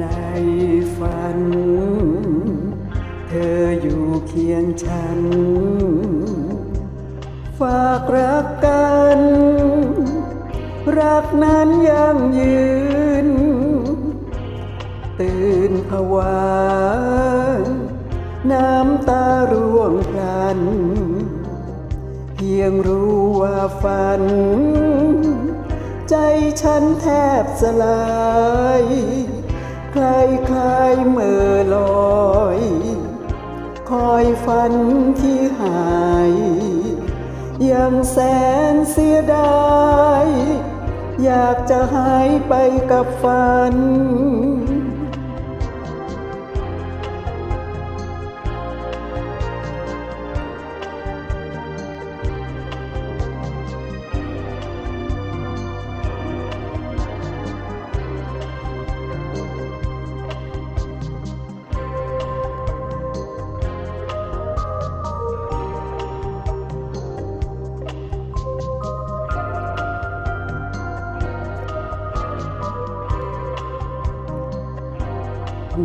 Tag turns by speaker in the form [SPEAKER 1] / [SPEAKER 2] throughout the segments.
[SPEAKER 1] ในฝัน เธออยู่เคียงฉัน ฝากรักกัน รักนั้นยั่งยืน ตื่นผวาน้ำตาร่วงพลัน เพียงรู้ว่าฝัน ใจฉันแทบสลาย คลายคลายมือลอย คอยฝันที่หาย ยังแสนเสียดาย อยากจะหายไปกับฝัน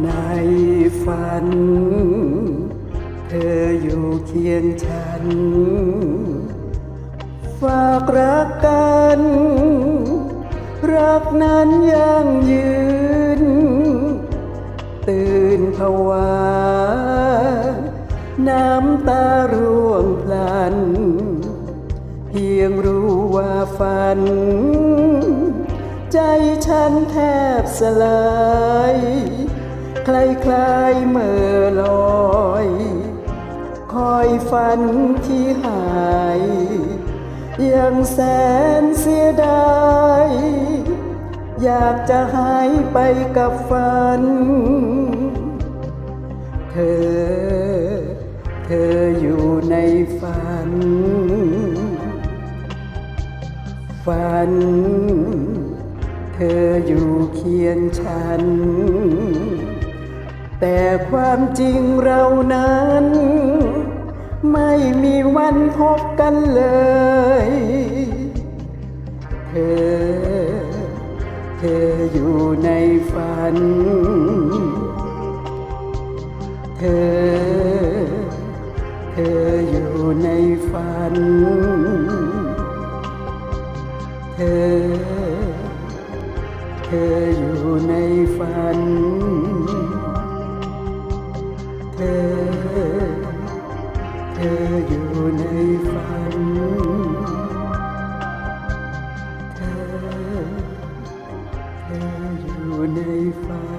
[SPEAKER 1] ในฝัน เธออยู่เคียงฉัน ฝากรักกัน รักนั้นยั่งยืน ตื่นผวาน้ำตาร่วงพลัน เพียงรู้ว่าฝัน ใจฉันแทบสลาย คลายคลายๆเมื่อลอย คอยฝันที่หาย ยังแสนเสียดาย อยากจะหายไปกับฝัน เธอ เธออยู่ในฝัน ฝันเธออยู่เคียงฉัน แต่ความจริงเรานั้น ไม่มีวันพบกันเลย เธอ เธออยู่ในฝัน Lily